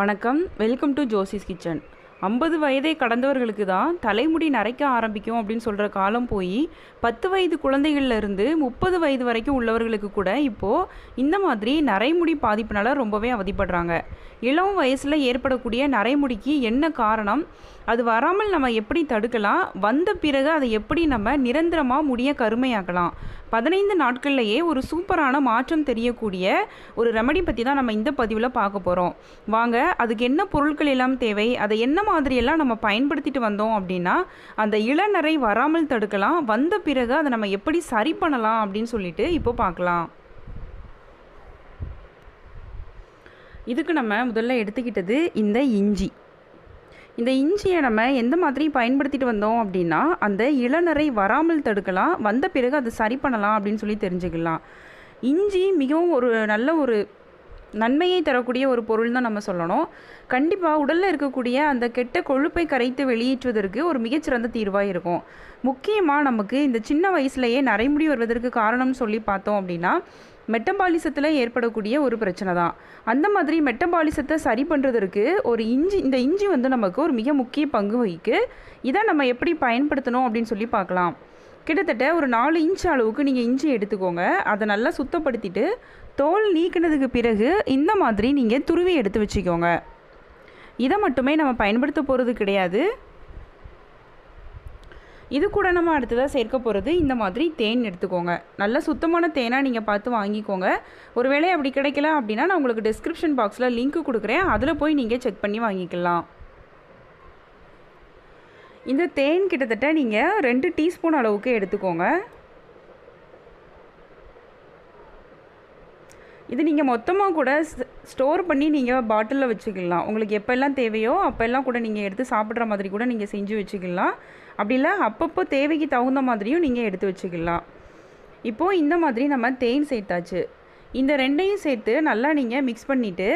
வணக்கம். Welcome to Josie's kitchen ஐம்பது வயதை கடந்தவர்களுக்கு தான் தலைமுடி நரைக்க ஆரம்பிக்கும் அப்படின்னு சொல்கிற காலம் போய் பத்து வயது குழந்தைகள்ல இருந்து முப்பது வயது வரைக்கும் உள்ளவர்களுக்கு கூட இப்போது இந்த மாதிரி நரைமுடி பாதிப்பினால் ரொம்பவே அவதிப்படுறாங்க. இளம் வயசில் ஏற்படக்கூடிய நரைமுடிக்கு என்ன காரணம்? அது வராமல் நம்ம எப்படி தடுக்கலாம்? வந்த பிறகு அதை எப்படி நம்ம நிரந்தரமாக முடிய கருமையாக்கலாம்? பதினைந்து நாட்கள்லையே ஒரு சூப்பரான மாற்றம் தெரியக்கூடிய ஒரு ரெமடி பற்றி தான் நம்ம இந்த பதிவில் பார்க்க போகிறோம் வாங்க அதுக்கு என்ன பொருட்கள் எல்லாம் தேவை அதை என்ன மாதிரியெல்லாம் நம்ம பயன்படுத்திட்டு வந்தோம் அப்படின்னா அந்த இளநரை வராமல் தடுக்கலாம் வந்த பிறகு அதை நம்ம எப்படி சரி பண்ணலாம் அப்படின்னு சொல்லிட்டு இப்போ பார்க்கலாம். இதுக்கு நம்ம முதல்ல எடுத்துக்கிட்டது இந்த இஞ்சி. இந்த இஞ்சியை நம்ம எந்த மாதிரி பயன்படுத்திட்டு வந்தோம் அப்படின்னா அந்த இளநரை வராமல் தடுக்கலாம் வந்த பிறகு அதை சரி பண்ணலாம் அப்படின்னு சொல்லி தெரிஞ்சுக்கலாம். இஞ்சி மிகவும் ஒரு நல்ல ஒரு நன்மையை தரக்கூடிய ஒரு பொருள் தான் நம்ம சொல்லணும். கண்டிப்பாக உடலில் இருக்கக்கூடிய அந்த கெட்ட கொழுப்பை கரைத்து வெளியேற்றுவதற்கு ஒரு மிகச்சிறந்த தீர்வாக இருக்கும். முக்கியமாக நமக்கு இந்த சின்ன வயசுலேயே நரைமுடி வருவதற்கு காரணம் சொல்லி பார்த்தோம் அப்படின்னா மெட்டபாலிசத்தில் ஏற்படக்கூடிய ஒரு பிரச்சனை தான். அந்த மாதிரி மெட்டபாலிசத்தை சரி பண்ணுறதற்கு ஒரு இஞ்சி இந்த இஞ்சி வந்து நமக்கு ஒரு மிக முக்கிய பங்கு வகிக்கு. இதை நம்ம எப்படி பயன்படுத்தணும் அப்படின்னு சொல்லி பார்க்கலாம். கிட்டத்தட்ட ஒரு நாலு இன்ச் அளவுக்கு நீங்கள் இஞ்சி எடுத்துக்கோங்க. அதை நல்லா சுத்தப்படுத்திட்டு தோல் நீக்கினதுக்கு பிறகு இந்த மாதிரி நீங்கள் துருவி எடுத்து வச்சுக்கோங்க. இதை மட்டுமே நம்ம பயன்படுத்த போகிறது கிடையாது. இது கூட நம்ம அடுத்ததாக சேர்க்க போகிறது இந்த மாதிரி தேன் எடுத்துக்கோங்க. நல்ல சுத்தமான தேனாக நீங்கள் பார்த்து வாங்கிக்கோங்க. ஒருவேளை அப்படி கிடைக்கல அப்படின்னா நான் உங்களுக்கு டிஸ்கிரிப்ஷன் பாக்ஸில் லிங்க் கொடுக்குறேன். அதில் போய் நீங்கள் செக் பண்ணி வாங்கிக்கலாம். இந்த தேன் கிட்டத்தட்ட நீங்கள் ரெண்டு டீஸ்பூன் அளவுக்கு எடுத்துக்கோங்க. இது நீங்கள் மொத்தமாக கூட ஸ்டோர் பண்ணி நீங்கள் பாட்டிலில் வச்சுக்கலாம். உங்களுக்கு எப்போல்லாம் தேவையோ அப்போல்லாம் கூட நீங்கள் எடுத்து சாப்பிட்ற மாதிரி கூட நீங்கள் செஞ்சு வச்சுக்கலாம். அப்படி இல்லை அப்பப்போ தேவைக்கு தகுந்த மாதிரியும் நீங்கள் எடுத்து வச்சுக்கலாம். இப்போது இந்த மாதிரி நம்ம தேன் சேர்த்தாச்சு. இந்த ரெண்டையும் சேர்த்து நல்லா நீங்கள் மிக்ஸ் பண்ணிவிட்டு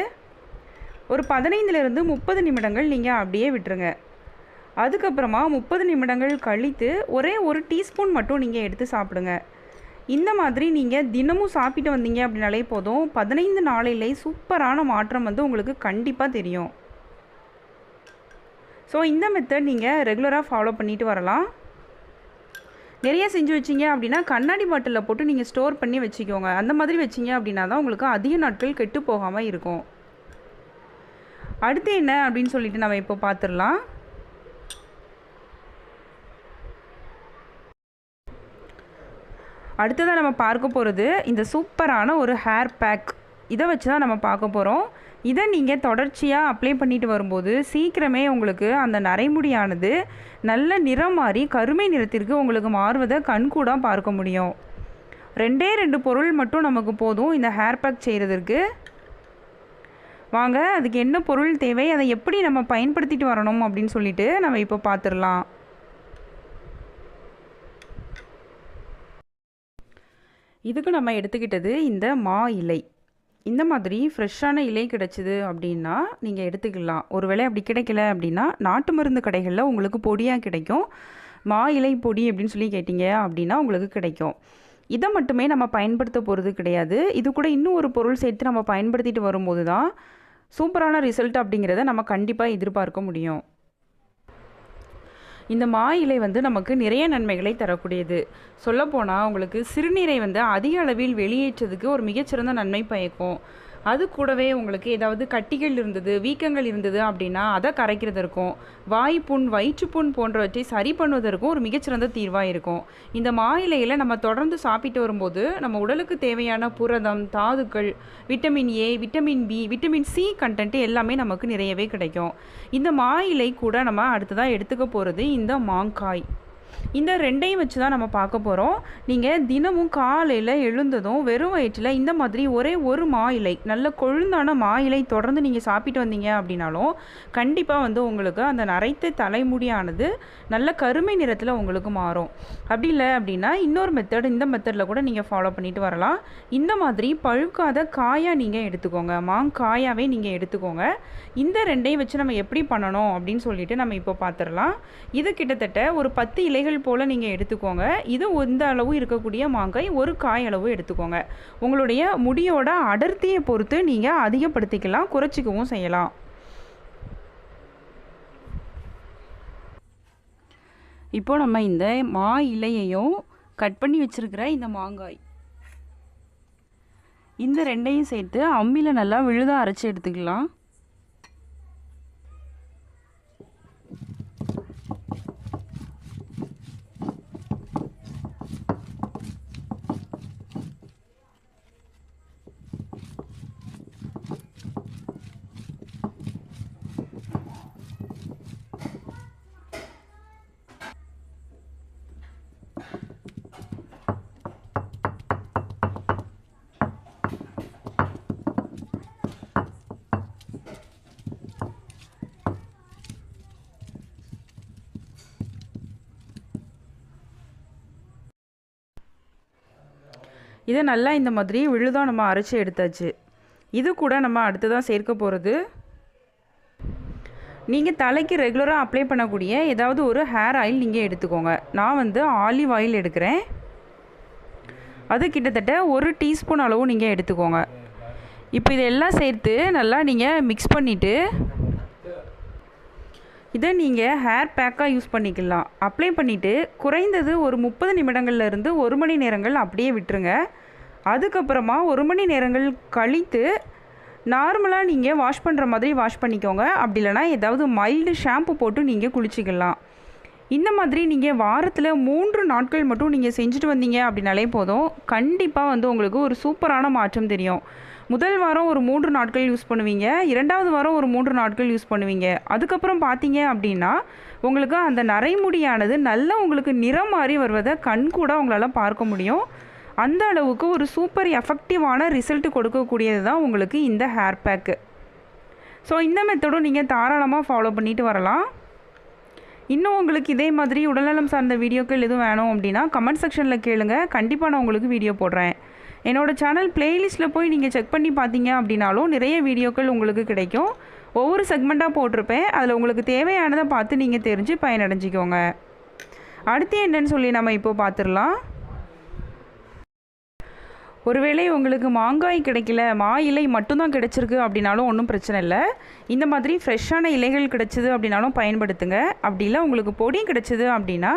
ஒரு பதினைந்துலேருந்து முப்பது நிமிடங்கள் நீங்கள் அப்படியே விட்டுருங்க. அதுக்கப்புறமா முப்பது நிமிடங்கள் கழித்து ஒரே ஒரு டீஸ்பூன் மட்டும் நீங்கள் எடுத்து சாப்பிடுங்க. இந்த மாதிரி நீங்கள் தினமும் சாப்பிட்டு வந்தீங்க அப்படின்னாலே போதும். பதினைந்து நாளையிலே சூப்பரான மாற்றம் வந்து உங்களுக்கு கண்டிப்பாக தெரியும். ஸோ இந்த மெத்தட் நீங்கள் ரெகுலராக ஃபாலோ பண்ணிட்டு வரலாம். நிறைய செஞ்சு வச்சிங்க அப்படின்னா கண்ணாடி பாட்டிலில் போட்டு நீங்கள் ஸ்டோர் பண்ணி வச்சுக்கோங்க. அந்த மாதிரி வச்சிங்க அப்படின்னா தான் உங்களுக்கு அதிக நாட்கள் கெட்டு போகாமல் இருக்கும். அடுத்து என்ன அப்படின்னு சொல்லிட்டு நம்ம இப்போ பார்த்துடலாம் அடுத்ததாக நம்ம பார்க்க போகிறது இந்த சூப்பரான ஒரு ஹேர் பேக் இதை வச்சு தான் நம்ம பார்க்க போகிறோம் இதை நீங்கள் தொடர்ச்சியாக அப்ளை பண்ணிட்டு வரும்போது சீக்கிரமே உங்களுக்கு அந்த நரைமுடியானது நல்ல நிறம் மாறி கருமை நிறத்திற்கு உங்களுக்கு மாறுவதை கண்கூடாக பார்க்க முடியும். ரெண்டே ரெண்டு பொருள் மட்டும் நமக்கு போதும் இந்த ஹேர் பேக் செய்கிறதுக்கு வாங்க அதுக்கு என்ன பொருள் தேவை அதை எப்படி நம்ம பயன்படுத்திட்டு வரணும் அப்படின்னு சொல்லிட்டு நம்ம இப்போ பார்த்துடலாம். இதுக்கு நம்ம எடுத்துக்கிட்டது இந்த மா இலை. இந்த மாதிரி ஃப்ரெஷ்ஷான இலை கிடச்சிது அப்படின்னா நீங்கள் எடுத்துக்கலாம். ஒருவேளை அப்படி கிடைக்கல அப்படின்னா நாட்டு மருந்து கடைகளில் உங்களுக்கு பொடியாக கிடைக்கும். மா இலை பொடி அப்படின்னு சொல்லி கேட்டிங்க அப்படின்னா உங்களுக்கு கிடைக்கும். இதை மட்டுமே நம்ம பயன்படுத்த போகிறது கிடையாது. இது கூட இன்னும் ஒரு பொருள் சேர்த்து நம்ம பயன்படுத்திட்டு வரும்போது தான் சூப்பரான ரிசல்ட் அப்படிங்கிறத நம்ம கண்டிப்பாக எதிர்பார்க்க முடியும். இந்த மா இலை வந்து நமக்கு நிறைய நன்மைகளை தரக்கூடியது. சொல்லப்போனால் உங்களுக்கு சிறுநீரை வந்து அதிக அளவில் வெளியேற்றதுக்கு ஒரு மிகச்சிறந்த நன்மை பயக்கும். அது கூடவே உங்களுக்கு ஏதாவது கட்டிகள் இருந்தது வீக்கங்கள் இருந்தது அப்படின்னா அதை கரைக்கிறதற்கும் வாய்ப்புண் வயிற்றுப்புண் போன்றவற்றை சரி பண்ணுவதற்கும் ஒரு மிகச்சிறந்த தீர்வாக இருக்கும். இந்த மா இலையில் நம்ம தொடர்ந்து சாப்பிட்டு வரும்போது நம்ம உடலுக்கு தேவையான புரதம் தாதுக்கள் vitamin A vitamin B vitamin C content எல்லாமே நமக்கு நிறையவே கிடைக்கும். இந்த மா இலை கூட நம்ம அடுத்ததாக எடுத்துக்க போகிறது இந்த மாங்காய். இந்த ரெண்டையும் வச்சு தான் நம்ம பார்க்க போகிறோம் நீங்கள் தினமும் காலையில் எழுந்ததும் வெறும் வயிற்றில் இந்த மாதிரி ஒரே ஒரு மா இலை நல்ல கொழுந்தான மா இலை தொடர்ந்து நீங்கள் சாப்பிட்டு வந்தீங்க அப்படின்னாலும் கண்டிப்பாக வந்து உங்களுக்கு அந்த நரைத்த தலைமுடியானது நல்ல கருமை நிறத்தில் உங்களுக்கு மாறும். அப்படி இல்லை அப்படின்னா இன்னொரு மெத்தட் இந்த மெத்தடில் கூட நீங்கள் ஃபாலோ பண்ணிட்டு வரலாம். இந்த மாதிரி பழுக்காத காயாக நீங்கள் எடுத்துக்கோங்க. மாங்காயாவே நீங்கள் எடுத்துக்கோங்க. இந்த ரெண்டையும் வச்சு நம்ம எப்படி பண்ணணும் அப்படின்னு சொல்லிட்டு நம்ம இப்போ பார்த்துடலாம். இது கிட்டத்தட்ட ஒரு பத்து இலை இலைகள் போல் நீங்கள் எடுத்துக்கோங்க. இது இந்த அளவு இருக்கக்கூடிய மாங்காய் ஒரு காய் அளவு எடுத்துக்கோங்க. உங்களுடைய முடியோட அடர்த்தியை பொறுத்து நீங்கள் அதிகப்படுத்திக்கலாம் குறைச்சிக்கவும் செய்யலாம். இப்போ நம்ம இந்த மா இலையையும் கட் பண்ணி வச்சுருக்கிற இந்த மாங்காய். இந்த ரெண்டையும் சேர்த்து அம்மியில் நல்லா விழுதாக அரைச்சி எடுத்துக்கலாம். இதை நல்லா இந்த மாதிரி விழுதாக நம்ம அரைச்சி எடுத்தாச்சு. இது கூட நம்ம அடுத்ததாக சேர்க்க போகிறது நீங்கள் தலைக்கு ரெகுலராக அப்ளை பண்ணக்கூடிய ஏதாவது ஒரு ஹேர் ஆயில் நீங்கள் எடுத்துக்கோங்க. நான் வந்து ஆலிவ் ஆயில் எடுக்கிறேன். அது கிட்டத்தட்ட ஒரு டீஸ்பூன் அளவு நீங்கள் எடுத்துக்கோங்க. இப்போ இதெல்லாம் சேர்த்து நல்லா நீங்கள் மிக்ஸ் பண்ணிவிட்டு இதை நீங்கள் ஹேர் பேக்காக யூஸ் பண்ணிக்கலாம். அப்ளை பண்ணிவிட்டு குறைந்தது ஒரு முப்பது நிமிடங்கள்ல இருந்து ஒரு மணி நேரங்கள் அப்படியே விட்டுருங்க. அதுக்கப்புறமா ஒரு மணி நேரங்கள் கழித்து நார்மலாக நீங்கள் வாஷ் பண்ணுற மாதிரி வாஷ் பண்ணிக்கோங்க. அப்படி இல்லைனா ஏதாவது மைல்டு ஷாம்பு போட்டு நீங்கள் குளிச்சிக்கலாம். இந்த மாதிரி நீங்கள் வாரத்தில் மூன்று நாட்கள் மட்டும் நீங்கள் செஞ்சுட்டு வந்தீங்க அப்படின்னாலே போதும். கண்டிப்பாக வந்து உங்களுக்கு ஒரு சூப்பரான மாற்றம் தெரியும். முதல் வாரம் ஒரு மூன்று நாட்கள் யூஸ் பண்ணுவீங்க இரண்டாவது வாரம் ஒரு மூன்று நாட்கள் யூஸ் பண்ணுவீங்க. அதுக்கப்புறம் பார்த்தீங்க அப்படின்னா உங்களுக்கு அந்த நரைமுடியானது நல்லா உங்களுக்கு நிறம் மாறி வருவதை கண் கூட உங்களால் பார்க்க முடியும். அந்த அளவுக்கு ஒரு சூப்பர் எஃபெக்டிவான ரிசல்ட் கொடுக்கக்கூடியது தான் உங்களுக்கு இந்த ஹேர் பேக்கு. ஸோ இந்த மெத்தடும் நீங்கள் தாராளமாக ஃபாலோ பண்ணிட்டு வரலாம். இன்னும் உங்களுக்கு இதே மாதிரி உடல்நலம் சார்ந்த வீடியோக்கள் எதுவும் வேணும் அப்படின்னா கமெண்ட் செக்ஷனில் கேளுங்க. கண்டிப்பாக நான் உங்களுக்கு வீடியோ போடுறேன். என்னோடய சேனல் பிளேலிஸ்ட்டில் போய் நீங்கள் செக் பண்ணி பார்த்தீங்க அப்படின்னாலும் நிறைய வீடியோக்கள் உங்களுக்கு கிடைக்கும். ஒவ்வொரு செக்மெண்ட்டாக போட்டிருப்பேன். அதில் உங்களுக்கு தேவையானதை பார்த்து நீங்கள் தெரிஞ்சு பயனடைஞ்சிக்கோங்க. அடுத்து என்னன்னு சொல்லி நம்ம இப்போ பார்த்துடலாம். ஒருவேளை உங்களுக்கு மாங்காய் கிடைக்கல மா இலை மட்டும்தான் கிடைச்சிருக்கு அப்படின்னாலும் ஒன்றும் பிரச்சனை இல்லை. இந்த மாதிரி ஃப்ரெஷ்ஷான இலைகள் கிடைச்சிது அப்படின்னாலும் பயன்படுத்துங்க. அப்படி இல்லை உங்களுக்கு பொடி கிடைச்சிது அப்படின்னா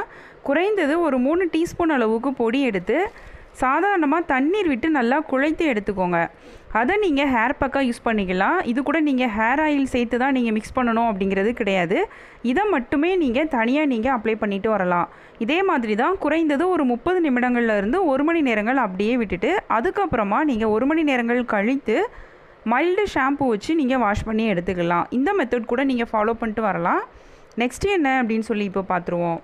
குறைந்தது ஒரு மூணு டீஸ்பூன் அளவுக்கு பொடி எடுத்து சாதாரணமாக தண்ணீர் விட்டு நல்லா குழைத்து எடுத்துக்கோங்க. அதை நீங்கள் ஹேர் பேக்காக யூஸ் பண்ணிக்கலாம். இது கூட நீங்கள் ஹேர் ஆயில் சேர்த்து தான் நீங்கள் மிக்ஸ் பண்ணணும் அப்படிங்கிறது கிடையாது. இதை மட்டுமே நீங்கள் தனியாக நீங்கள் அப்ளை பண்ணிட்டு வரலாம். இதே மாதிரி தான் குறைந்தது ஒரு முப்பது நிமிடங்கள்ல இருந்து ஒரு மணி நேரங்கள் அப்படியே விட்டுட்டு அதுக்கப்புறமா நீங்கள் ஒரு மணி நேரங்கள் கழித்து மைல்டு ஷாம்பு வச்சு நீங்கள் வாஷ் பண்ணி எடுத்துக்கலாம். இந்த மெத்தட் கூட நீங்கள் ஃபாலோ பண்ணிட்டு வரலாம். நெக்ஸ்ட்டு என்ன அப்படின்னு சொல்லி இப்போ பார்த்துருவோம்.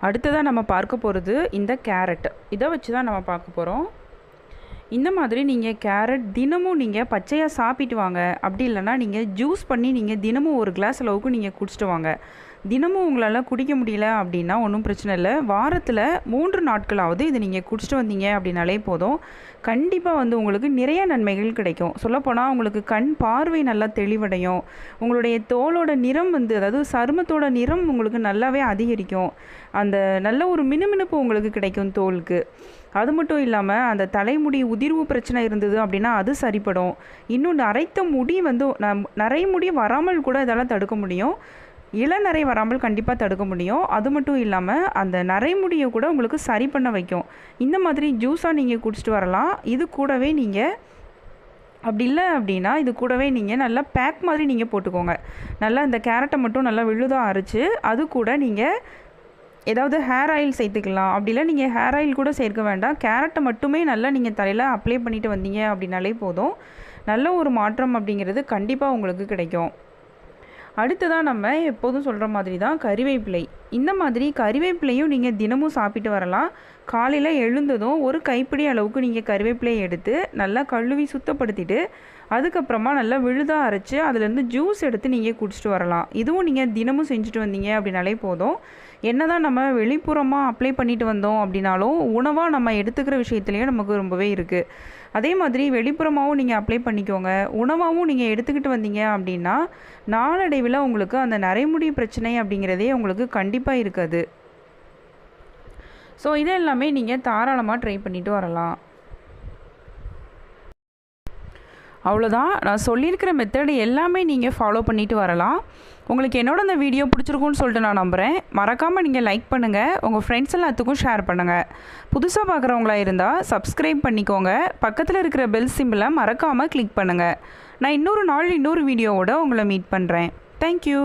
அடுத்ததாக நம்ம பார்க்க போகிறது இந்த கேரட். இதை வச்சு தான் நம்ம பார்க்க போகிறோம் இந்த மாதிரி நீங்கள் கேரட் தினமும் நீங்கள் பச்சையாக சாப்பிட்டு வாங்க. அப்படி இல்லைன்னா நீங்கள் ஜூஸ் பண்ணி நீங்கள் தினமும் ஒரு கிளாஸ் அளவுக்கு நீங்கள் குடிச்சிட்டு வாங்க. தினமும் உங்களால் குடிக்க முடியல அப்படின்னா ஒன்றும் பிரச்சனை இல்லை. வாரத்தில் மூன்று நாட்களாவது இதை நீங்கள் குடிச்சிட்டு வந்தீங்க அப்படின்னாலே போதும். கண்டிப்பாக வந்து உங்களுக்கு நிறைய நன்மைகள் கிடைக்கும். சொல்லப்போனால் உங்களுக்கு கண் பார்வை நல்லா தெளிவடையும். உங்களுடைய தோலோட நிறம் வந்து அதாவது சருமத்தோட நிறம் உங்களுக்கு நல்லாவே அதிகரிக்கும். அந்த நல்ல ஒரு மினுமினுப்பு உங்களுக்கு கிடைக்கும் தோலுக்கு. அது மட்டும் இல்லாமல் அந்த தலைமுடி உதிர்வு பிரச்சனை இருந்தது அப்படின்னா அது சரிப்படும். இன்னும் நரைத்த முடி வந்து நம் முடி வராமல் கூட இதெல்லாம் தடுக்க முடியும். இளநரை வராமல் கண்டிப்பாக தடுக்க முடியும். அது மட்டும் இல்லாமல் அந்த நரைமுடியை கூட உங்களுக்கு சரி பண்ண வைக்கும். இந்த மாதிரி ஜூஸாக நீங்கள் குடிச்சிட்டு வரலாம். இது கூடவே நீங்கள் அப்படி இல்லை அப்படின்னா இது கூடவே நீங்கள் நல்லா பேக் மாதிரி நீங்கள் போட்டுக்கோங்க. நல்லா இந்த கேரட்டை மட்டும் நல்லா விழுதாக அரைச்சி அது கூட நீங்கள் ஏதாவது ஹேர் ஆயில் சேர்த்துக்கலாம். அப்படி இல்லை நீங்கள் ஹேர் ஆயில் கூட சேர்க்க வேண்டாம். கேரட்டை மட்டுமே நல்லா நீங்கள் தலையில் அப்ளை பண்ணிட்டு வந்தீங்க அப்படின்னாலே போதும். நல்ல ஒரு மாற்றம் அப்படிங்கிறது கண்டிப்பாக உங்களுக்கு கிடைக்கும். அடுத்ததாக நம்ம எப்போதும் சொல்கிற மாதிரி தான் கறிவேப்பிலை. இந்த மாதிரி கறிவேப்பிலையும் நீங்கள் தினமும் சாப்பிட்டு வரலாம். காலையில் எழுந்ததும் ஒரு கைப்பிடி அளவுக்கு நீங்கள் கறிவேப்பிலையை எடுத்து நல்லா கழுவி சுத்தப்படுத்திட்டு அதுக்கப்புறமா நல்லா விழுதாக அரைச்சி அதுலேருந்து ஜூஸ் எடுத்து நீங்கள் குடிச்சிட்டு வரலாம். இதுவும் நீங்கள் தினமும் செஞ்சுட்டு வந்தீங்க அப்படின்னாலே போதும். என்னதான் நம்ம வெளிப்புறமாக அப்ளை பண்ணிட்டு வந்தோம் அப்படின்னாலும் உணவாக நம்ம எடுத்துக்கிற விஷயத்துலேயும் நமக்கு ரொம்பவே இருக்குது அதே மாதிரி வெளிப்புறமாகவும் நீங்கள் அப்ளை பண்ணிக்கோங்க. உணவாகவும் நீங்கள் எடுத்துக்கிட்டு வந்தீங்க அப்படின்னா நாளடைவில் உங்களுக்கு அந்த நரைமுடி பிரச்சனை அப்படிங்கிறதே உங்களுக்கு கண்டிப்பாக இருக்காது. ஸோ இது எல்லாமே நீங்கள் தாராளமாக ட்ரை பண்ணிட்டு வரலாம். அவ்வளோதான் நான் சொல்லியிருக்கிற மெத்தடு எல்லாமே நீங்கள் ஃபாலோ பண்ணிட்டு வரலாம். உங்களுக்கு என்னோட இந்த வீடியோ பிடிச்சிருக்குன்னு சொல்லிட்டு நான் நம்புகிறேன் மறக்காமல் நீங்கள் லைக் பண்ணுங்கள் உங்கள் ஃப்ரெண்ட்ஸ் எல்லாத்துக்கும் ஷேர் பண்ணுங்கள் புதுசாக பார்க்குறவங்களா இருந்தால் சப்ஸ்கிரைப் பண்ணிக்கோங்க. பக்கத்தில் இருக்கிற பெல் சிம்பிளை மறக்காமல் கிளிக் பண்ணுங்கள் நான் இன்னொரு நாள் இன்னொரு வீடியோவோட உங்களை மீட் பண்ணுறேன் தேங்க்யூ